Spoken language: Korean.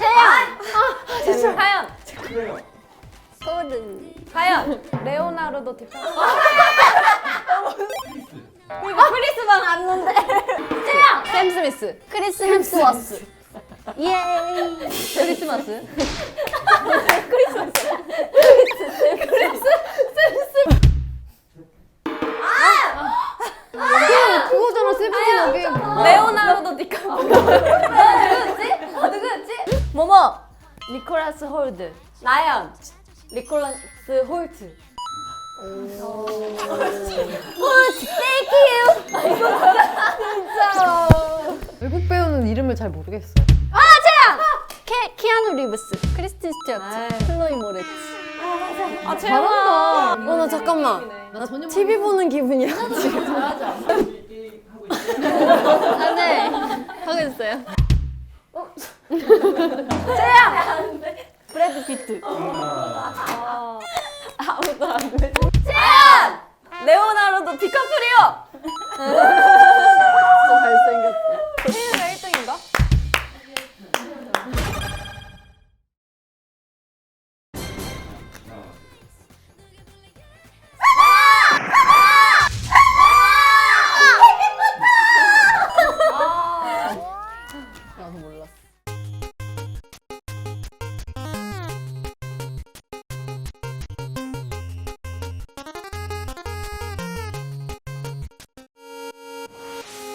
재영. 과연 소른. 과연 레오나르도 디카프리오. 이거 크리스만 왔는데. 재영. 샘 스미스. 크리스 햄스워스. 예. 크리스마스. 그거잖아 세븐틴 어게인. 레오나르도 디카 모모. 니콜라스 홀드. 나연. 니콜라스 홀트. 외국 배우는 이름을 잘 모르겠어. 케 키아누 리브스. 크리스틴 스튜어트. 클로이 모레츠. 아, 잘한다. 어 나 잠깐만. 나 전혀 TV 보는 기분이야 지금. 안돼. 하고 있어요. 브래드 피트. 아무도 안 돼. 레오나르도 디카프리오. 진짜 잘생겼어. 태유가 1등인가? 나도 몰랐어.